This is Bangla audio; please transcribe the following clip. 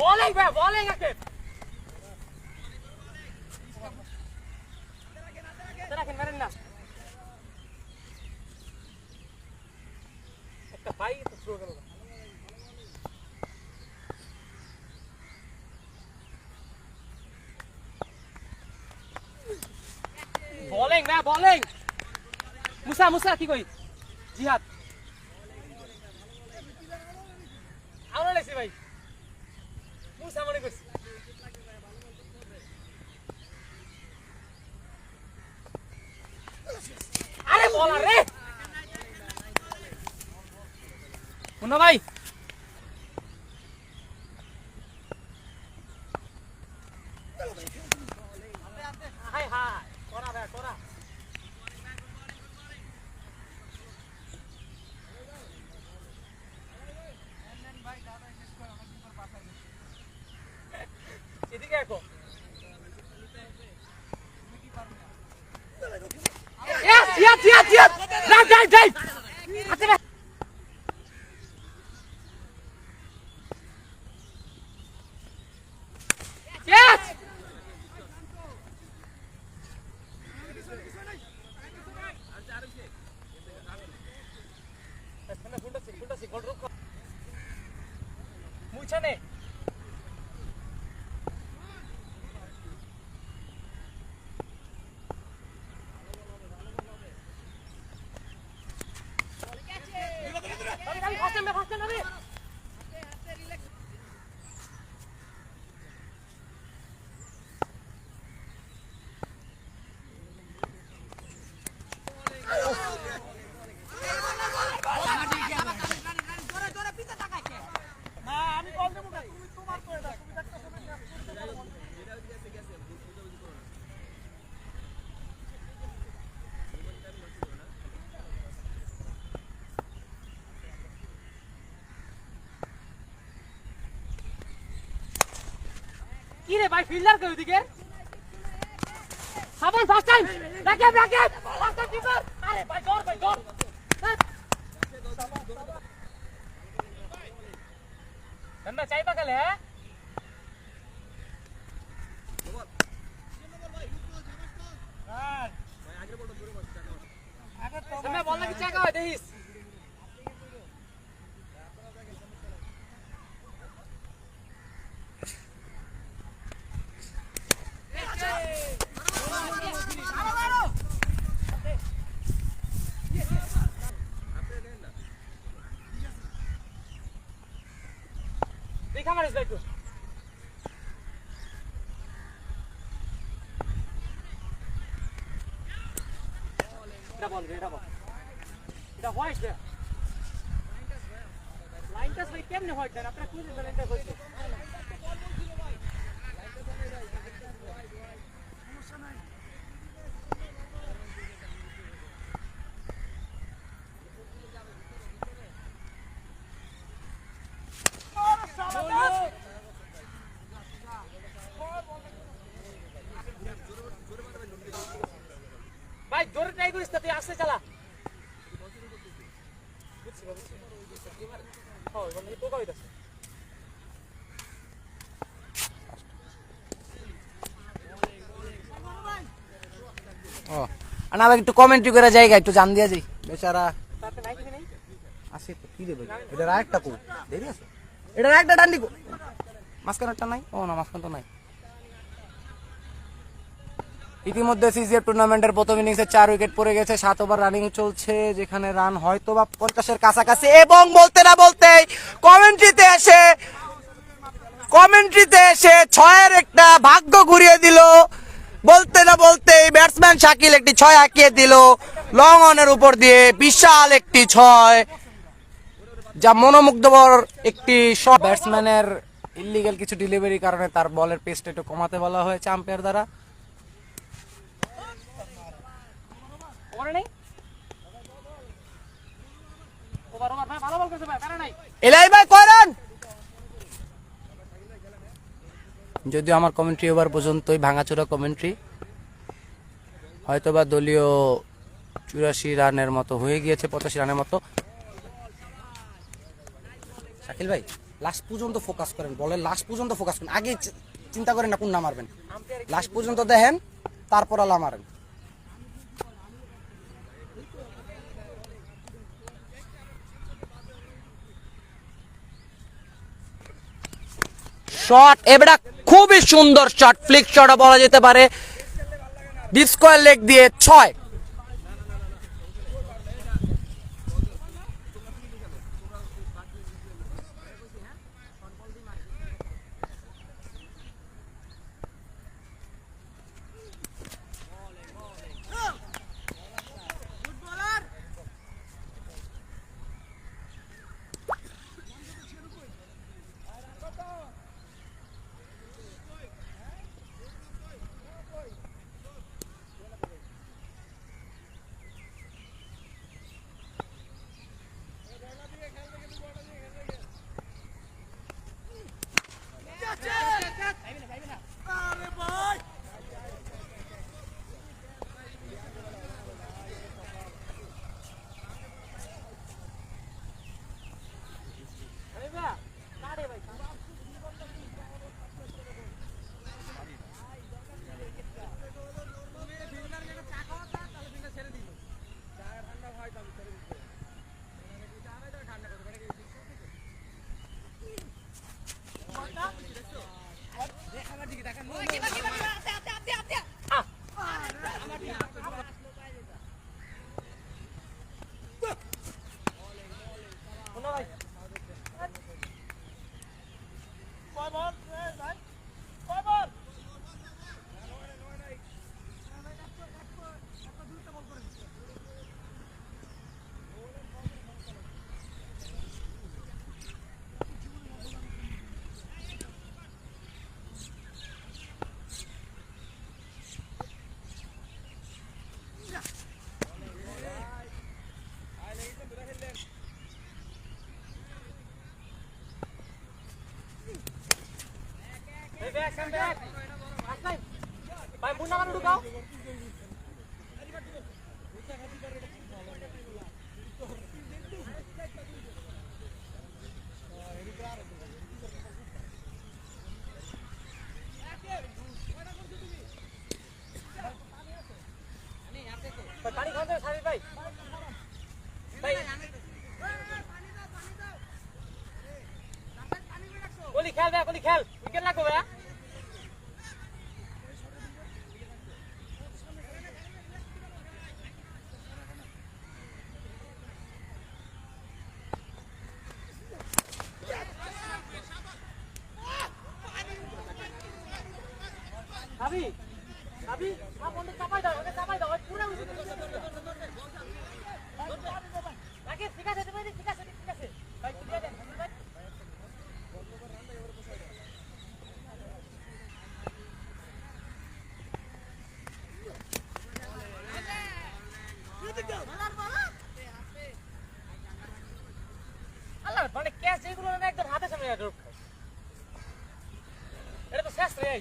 bowling ভাই bowling না। একটা পাই তো থ্রো গেল bowling ভাই bowling মুসা মুসা, কি কই? জিহাদ আমরা লেছি ভাই মুসা মনে করছি। আরে বল রে মুন্না ভাই! হাই হাই করা ভাই করা। Yes, yes, yes, drive. আচ্ছা, ভাই। Yes. মুছানে কি রে ভাই ফিল্ডার কে ওইদিকে? সাবন first time Rakib Rakib first time keeper আরে ভাই গর ভাই গর গন্না চাই পাকালে হ্যাঁ? সামনে বল লাগি চাকা হয় দেখিস। দেখা মারিস ভাই একটু। এটা বল এটা বল। এটা হোয়াইট রে লাইন টাচ ভাই কেমনে হোয়াইট দেন আপনারা কোন লাইন টাচ হইছে ভাই জোরে ট্রাই করিস না তুই আস্তে চালা। বুঝছি বা, বুঝছি। হ্যাঁ, না একটু কমেন্ট্রি করে জায়গা একটু জান দিয়া যাই। বেচারা? আছে তো কি দেবে? এটার আরেকটা কো দেরি আছে? এটার একটা ডান্ডি কো মাঝখানেরটা নাই? ও না মাঝখান তো নাই। ইতিমধ্যে সিজিএফ টুর্নামেন্টের প্রথম ইনিংসে চার উইকেট পড়ে গেছে, সাত ওভার রানিং চলছে, যেখানে রান হয়তো বা পঞ্চাশের কাছাকাছি। এবং বলতে না বলতেই কমেন্ট্রিতে এসে কমেন্ট্রিতে এসে ছয়ের একটা ভাগ্য ঘুরিয়ে দিল। বলতে না বলতেই ব্যাটসম্যান শাকিল একটি ছয় আঁকিয়ে দিল, লং অনের উপর দিয়ে বিশাল একটি ছয়, যা মনোমুগ্ধকর একটি ব্যাটসম্যানের ইলিগেল কিছু ডেলিভারি কারণে তার বলের পেসটা একটু কমাতে বলা হয়েছে আম্পায়ার দ্বারা ওভারে নেই ওভার ওভার ভাই ভালো বল করেছে ভাই প্যারা নাই এলাই ভাই করেন যদিও আমার কমেন্ট্রি ওভার পর্যন্তই ভাঙাচোরা কমেন্ট্রি হয়তোবা দলীয় চুরাশি রানের মতো হয়ে গিয়েছে পঁচাশি রানের মতো। শাকিল ভাই লাস্ট পর্যন্ত ফোকাস করেন বলের লাস্ট পর্যন্ত ফোকাস করেন। আগে চিন্তা করেন না কোন না মারবেন লাস্ট পর্যন্ত দেখেন তারপর আলা মারেন। শট এবারে খুবই সুন্দর শট ফ্লিক শট বলা যেতে পারে। ডিসকোয়ার লেগ দিয়ে ছয়। ভাই ভাই, ভাই ভাই খেল ভাই গলি খেল। উইকেট লাগবে ভাবি মা চাপাই দাও ওকে চাপাই দাও পুরো রাকে ঠিক আছে তুমি ঠিক আছে ঠিক আছে ভাই আল্লাহ মানে ক্যাচ না একদম হাতে সামনে এটা তো শেষ রে